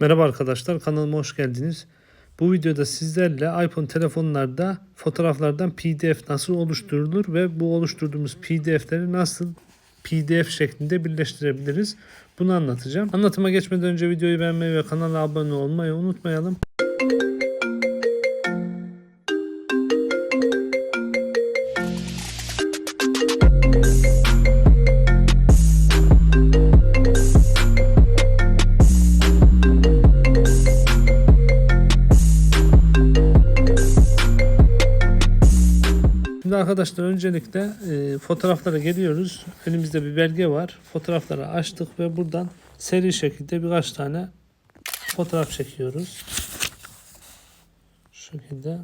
Merhaba arkadaşlar kanalıma hoş geldiniz. Bu videoda sizlerle iPhone telefonlarda fotoğraflardan PDF nasıl oluşturulur ve bu oluşturduğumuz PDF'leri nasıl PDF şeklinde birleştirebiliriz bunu anlatacağım. Anlatıma geçmeden önce videoyu beğenmeyi ve kanala abone olmayı unutmayalım. Arkadaşlar öncelikle e, fotoğraflara geliyoruz. Elimizde bir belge var. Fotoğrafları açtık ve buradan seri şekilde birkaç tane fotoğraf çekiyoruz. Şu şekilde.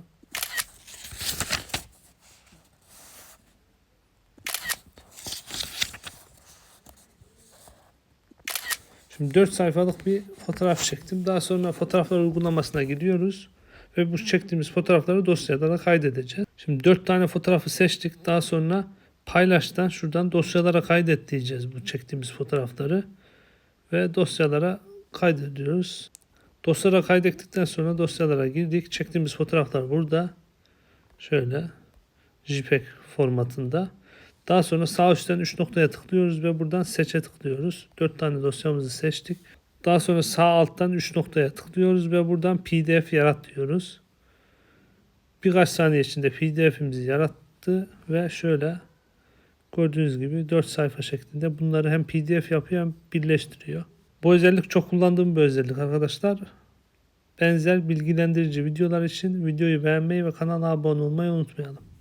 Şimdi 4 sayfalık bir fotoğraf çektim. Daha sonra fotoğraflar uygulamasına gidiyoruz. Ve bu çektiğimiz fotoğrafları dosyalara kaydedeceğiz. Şimdi 4 tane fotoğrafı seçtik. Daha sonra paylaştan şuradan dosyalara kaydet diyeceğiz bu çektiğimiz fotoğrafları. Ve dosyalara kaydediyoruz. Dosyalara kaydettikten sonra dosyalara girdik. Çektiğimiz fotoğraflar burada. Şöyle JPEG formatında. Daha sonra sağ üstten 3 noktaya tıklıyoruz ve buradan seçe tıklıyoruz. 4 tane dosyamızı seçtik. Daha sonra sağ alttan 3 noktaya tıklıyoruz ve buradan PDF yarat diyoruz. Birkaç saniye içinde PDF'imizi yarattı ve şöyle gördüğünüz gibi 4 sayfa şeklinde bunları hem PDF yapıyor hem birleştiriyor. Bu özellik çok kullandığım bir özellik arkadaşlar. Benzer bilgilendirici videolar için videoyu beğenmeyi ve kanala abone olmayı unutmayalım.